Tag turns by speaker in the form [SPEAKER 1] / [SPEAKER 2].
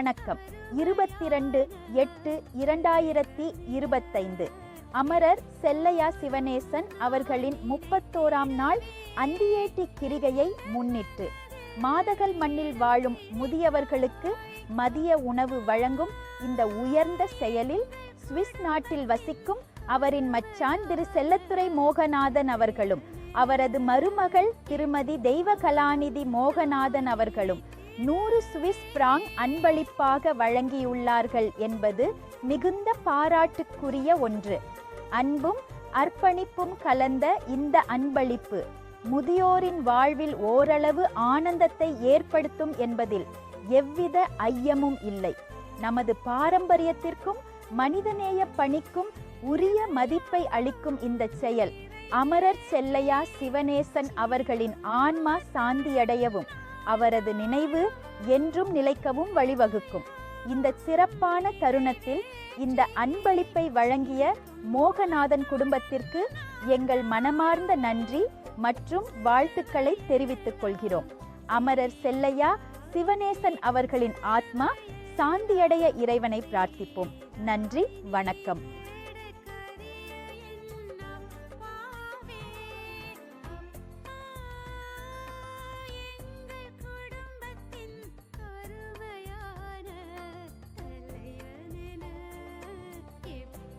[SPEAKER 1] வணக்கம். இருபத்தி ரெண்டு எட்டு இரண்டாயிரத்தி இருபத்தைந்து. அமரர் செல்லையா சிவனேசன் அவர்களின் முப்பத்தோராம் நாள் அந்தியேட்டி கிரிகையை முன்னிட்டு மாதகல் மண்ணில் வாழும் முதியவர்களுக்கு மதிய உணவு வழங்கும் இந்த உயர்ந்த செயலில் சுவிஸ் நாட்டில் வசிக்கும் அவரின் மச்சான் திரு செல்லத்துறை மோகநாதன் அவர்களும் அவரது மருமகள் திருமதி தெய்வகலாநிதி மோகநாதன் அவர்களும் நூறு சுவிஸ் பிராங் அன்பளிப்பாக வழங்கியுள்ளார்கள் என்பது மிகுந்த பாராட்டுக்குரிய ஒன்று. அன்பும் அர்ப்பணிப்பும் கலந்த இந்த அன்பளிப்பு முதியோரின் வாழ்வில் ஓரளவு ஆனந்தத்தை ஏற்படுத்தும் என்பதில் எவ்வித ஐயமும் இல்லை. நமது பாரம்பரியத்திற்கும் மனிதநேய பணிக்கும் உரிய மதிப்பை அளிக்கும் இந்த செயல் அமரர் செல்லையா சிவனேசன் அவர்களின் ஆன்மா சாந்தியடையவும் அவரது நினைவு என்றும் நிலைக்கவும் வழிவகுக்கும். இந்த சிறப்பான தருணத்தில் இந்த அன்பளிப்பை வழங்கிய மோகநாதன் குடும்பத்திற்கு எங்கள் மனமார்ந்த நன்றி மற்றும் வாழ்த்துக்களை தெரிவித்துக் கொள்கிறோம். அமரர் செல்லையா சிவநேசன் அவர்களின் ஆத்மா சாந்தியடைய இறைவனை பிரார்த்திப்போம். நன்றி வணக்கம்.